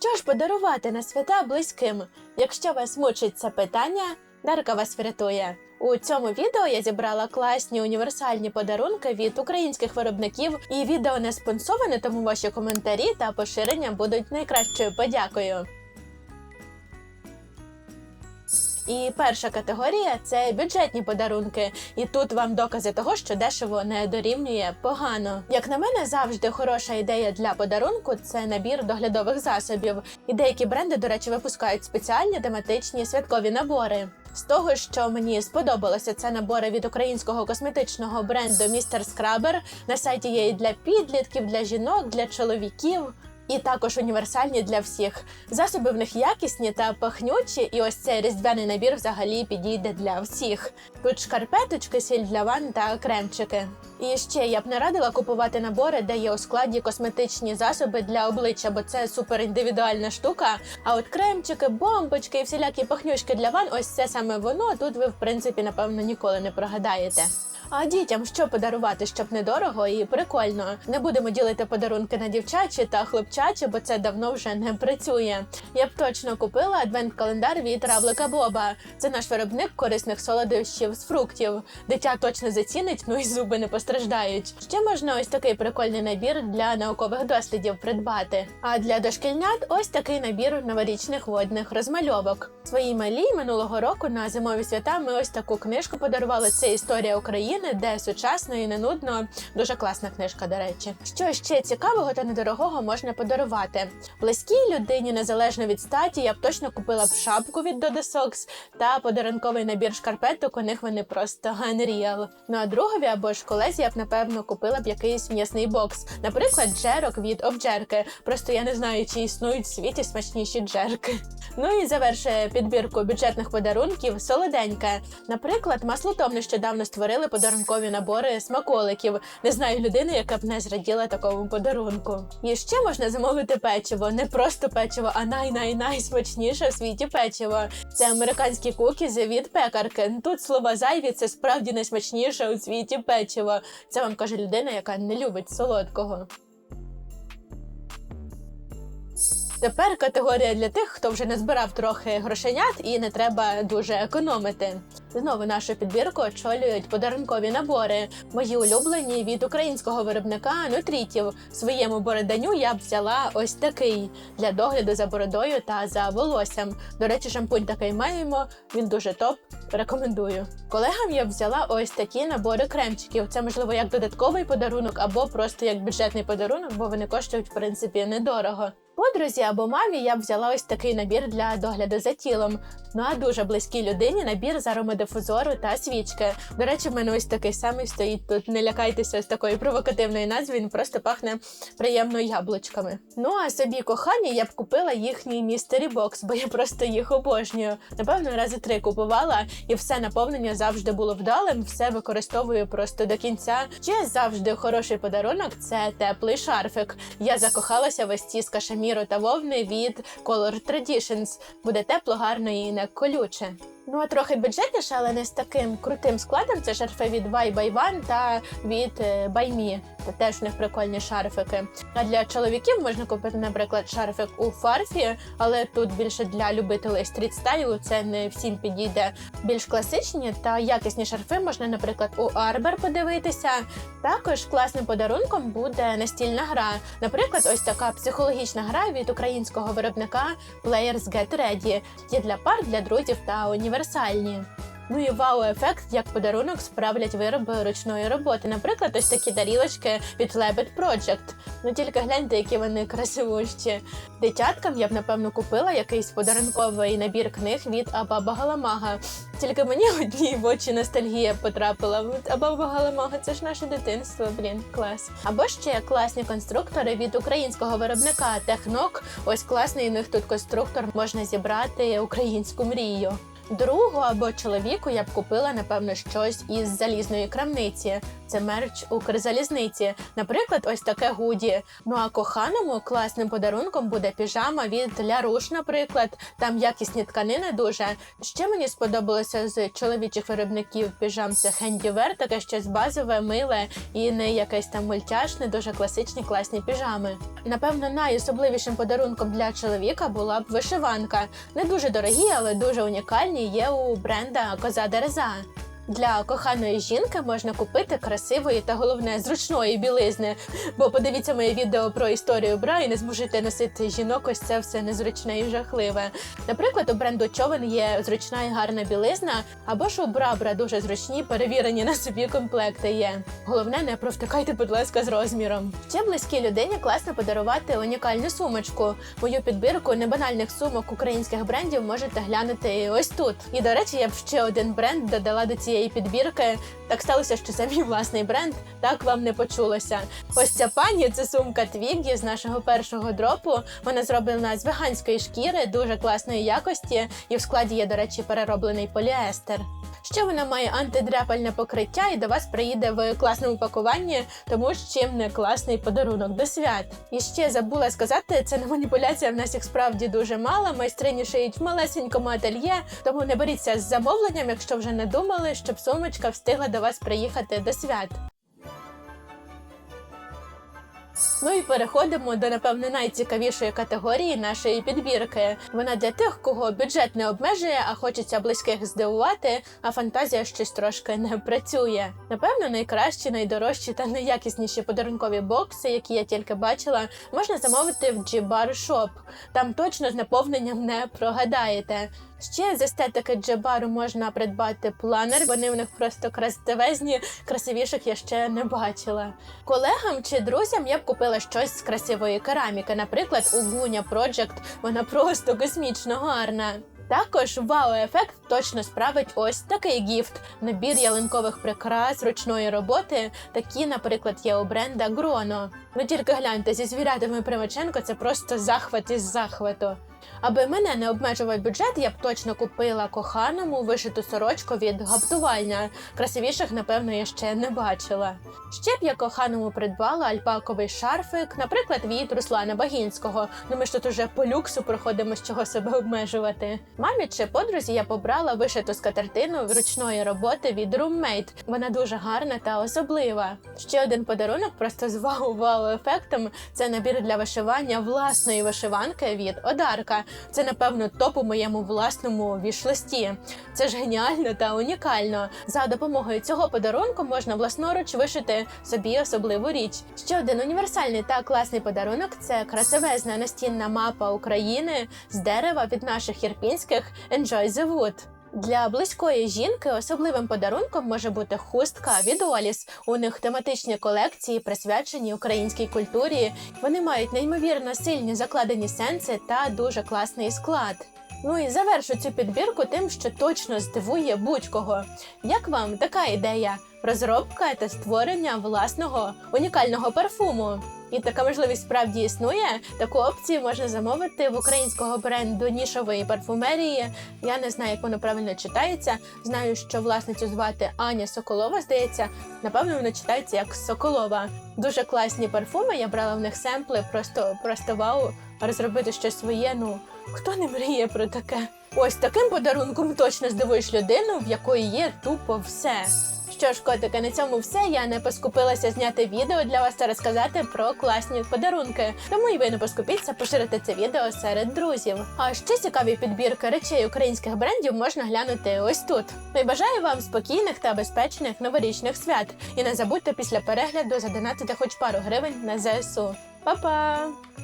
Що ж подарувати на свята близьким? Якщо вас мучить це питання, Дарка вас врятує. У цьому відео я зібрала класні універсальні подарунки від українських виробників, і відео не спонсоване, тому ваші коментарі та поширення будуть найкращою подякою. І перша категорія це бюджетні подарунки. І тут вам докази того, що дешево не дорівнює погано. Як на мене, завжди хороша ідея для подарунку це набір доглядових засобів. І деякі бренди, до речі, випускають спеціальні тематичні святкові набори. З того, що мені сподобалося, це набори від українського косметичного бренду Містер Скрабер. На сайті є і для підлітків, для жінок, для чоловіків. І також універсальні для всіх. Засоби в них якісні та пахнючі, і ось цей різдвяний набір взагалі підійде для всіх. Тут шкарпеточки, сіль для ванн та кремчики. І ще я б не радила купувати набори, де є у складі косметичні засоби для обличчя, бо це супер індивідуальна штука. А от кремчики, бомбочки і всілякі пахнючки для ванн, ось це саме воно. Тут ви, в принципі, напевно, ніколи не прогадаєте. А дітям що подарувати, щоб недорого і прикольно. Не будемо ділити подарунки на дівчачі та хлопчачі, бо це давно вже не працює. Я б точно купила адвент-календар від Равлика Боба. Це наш виробник корисних солодощів з фруктів. Дитя точно зацінить, ну і зуби не постраждають. Ще можна ось такий прикольний набір для наукових дослідів придбати. А для дошкільнят ось такий набір новорічних водних розмальовок. Своїй малій минулого року на зимові свята ми ось таку книжку подарували. Це історія України де сучасно і не нудно. Дуже класна книжка, до речі. Що ще цікавого та недорогого можна подарувати? Близькій людині, незалежно від статі, я б точно купила б шапку від Dodo Socks та подарунковий набір шкарпеток. У них вони просто Unreal. Ну а другові або ж колезі я б напевно купила б якийсь м'ясний бокс, наприклад, джерок від обджерки. Просто я не знаю, чи існують в світі смачніші джерки. Ну і завершує підбірку бюджетних подарунків солоденьке. Наприклад, маслотом нещодавно створили подарункові набори смаколиків. Не знаю людини, яка б не зраділа такому подарунку. І ще можна замовити печиво, не просто печиво, а най-най-найсмачніше в світі печиво. Це американські кукізи від пекарки. Тут слова зайві, це справді найсмачніше у світі печиво. Це вам каже людина, яка не любить солодкого. Тепер категорія для тих, хто вже не збирав трохи грошенят і не треба дуже економити. Знову нашу підбірку очолюють подарункові набори. Мої улюблені від українського виробника нутрітів. Своєму бороданю я б взяла ось такий для догляду за бородою та за волоссям. До речі, шампунь такий маємо. Він дуже топ. Рекомендую. Колегам я взяла ось такі набори кремчиків. Це можливо як додатковий подарунок або просто як бюджетний подарунок, бо вони коштують в принципі недорого. Подрузі або мамі я б взяла ось такий набір для догляду за тілом. Ну а дуже близькій людині набір з аромадифузору та свічки. До речі, в мене ось такий самий стоїть тут. Не лякайтеся з такої провокативної назви, він просто пахне приємно яблучками. Ну а собі кохані я б купила їхній містері бокс, бо я просто їх обожнюю. Напевно, рази три купувала, і все наповнення завжди було вдалим. Все використовую просто до кінця. Ще завжди хороший подарунок це теплий шарфик. Я закохалася в ось ці з кашеміру та вовни від Color Traditions. Буде тепло, гарно і не колюче. Ну а трохи бюджетніше, але не з таким крутим складом. Це шарфи від Buy by One та від баймі. Buy Me. Теж в них прикольні шарфики. А для чоловіків можна купити, наприклад, шарфик у фарфі, але тут більше для любителей стріт-стайлу. Це не всім підійде. Більш класичні та якісні шарфи можна, наприклад, у Арбер подивитися. Також класним подарунком буде настільна гра. Наприклад, ось така психологічна гра від українського виробника Players Get Ready. Є для пар, для друзів та універсальні. Ну і вау-ефект як подарунок справлять вироби ручної роботи. Наприклад, ось такі дарілочки від Lebed Project. Ну тільки гляньте, які вони красивущі. Дитяткам я б напевно купила якийсь подарунковий набір книг від Абаба Галамага. Тільки мені одній в очі ностальгія потрапила. От Абаба Галамага це ж наше дитинство, блін, клас. Або ще класні конструктори від українського виробника Технок. Ось класний у них тут конструктор можна зібрати українську мрію. Другу або чоловіку я б купила, напевно, щось із залізної крамниці. Це мерч Укрзалізниці. Наприклад, ось таке гуді. Ну а коханому класним подарунком буде піжама від Ляруш, наприклад. Там якісні тканини дуже. Ще мені сподобалося з чоловічих виробників піжам це хендівер, таке щось базове, миле і не якесь там мультяшне, дуже класичні класні піжами. Напевно, найособливішим подарунком для чоловіка була б вишиванка. Не дуже дорогі, але дуже унікальні є у бренда Коза Дереза. Для коханої жінки можна купити красивої та головне зручної білизни. Бо подивіться моє відео про історію бра і не зможете носити жінок. Ось це все незручне і жахливе. Наприклад, у бренду човен є зручна і гарна білизна, або ж у Брабра дуже зручні, перевірені на собі комплекти є. Головне, не провтикайте, будь ласка, з розміром. Ще близькій людині класно подарувати унікальну сумочку. Мою підбірку небанальних сумок українських брендів можете глянути ось тут. І до речі, я б ще один бренд додала до цієї підбірки. Так сталося, що це мій власний бренд. Так вам не почулося. Ось ця пані це сумка Твігі з нашого першого дропу. Вона зроблена з веганської шкіри, дуже класної якості, і в складі є, до речі, перероблений поліестер. Ще вона має антидряпальне покриття і до вас приїде в класному пакуванні, тому з чим не класний подарунок до свят. І ще забула сказати, це не маніпуляція. В нас їх справді дуже мало. Майстрині шиють в малесенькому ательє, тому не беріться з замовленням, якщо вже не думали, щоб сумочка встигла до вас приїхати до свят. Ну і переходимо до напевне найцікавішої категорії нашої підбірки. Вона для тих, кого бюджет не обмежує, а хочеться близьких здивувати, а фантазія щось трошки не працює. Напевно, найкращі, найдорожчі та найякісніші подарункові бокси, які я тільки бачила, можна замовити в G-Bar Shop. Там точно з наповненням не прогадаєте. Ще з естетики Джебару можна придбати планер. Вони в них просто красивезні, красивіших я ще не бачила. Колегам чи друзям я б купила щось з красивої кераміки. Наприклад, у Гуня Project вона просто космічно гарна. Також вау-ефект точно справить ось такий гіфт: набір ялинкових прикрас ручної роботи. Такі, наприклад, є у бренда Гроно. Ну тільки гляньте зі звірятами Примаченко, це просто захват із захвату. Аби мене не обмежував бюджет, я б точно купила коханому вишиту сорочку від гаптувальня. Красивіших, напевно, я ще не бачила. Ще б я коханому придбала альпаковий шарфик, наприклад, від Руслана Багінського. Ну ми ж тут уже по люксу проходимо, з чого себе обмежувати. Мамі чи подрузі я побрала вишиту скатертину ручної роботи від Roommate. Вона дуже гарна та особлива. Ще один подарунок просто з вау-вау ефектом. Це набір для вишивання власної вишиванки від Одарка. Це, напевно, топ у моєму власному вішлисті. Це ж геніально та унікально. За допомогою цього подарунку можна власноруч вишити собі особливу річ. Ще один універсальний та класний подарунок це красивезна настінна мапа України з дерева від наших ірпінських Enjoy the Wood. Для близької жінки особливим подарунком може бути хустка від Оліс. У них тематичні колекції присвячені українській культурі. Вони мають неймовірно сильні закладені сенси та дуже класний склад. Ну і завершу цю підбірку тим, що точно здивує будь-кого. Як вам така ідея? Розробка та створення власного унікального парфуму. І така можливість справді існує. Таку опцію можна замовити в українського бренду нішової парфумерії. Я не знаю, як воно правильно читається. Знаю, що власницю звати Аня Соколова. Здається, напевно, воно читається як Соколова. Дуже класні парфуми. Я брала в них семпли, просто просто вау. Розробити щось своє. Ну хто не мріє про таке? Ось таким подарунком точно здивуєш людину, в якої є тупо все. Що ж, котики, на цьому все. Я не поскупилася зняти відео для вас та розказати про класні подарунки. Тому і ви не поскупіться поширити це відео серед друзів. А ще цікаві підбірки речей українських брендів можна глянути ось тут. І бажаю вам спокійних та безпечних новорічних свят. І не забудьте після перегляду задонатити хоч пару гривень на ЗСУ. Па-па!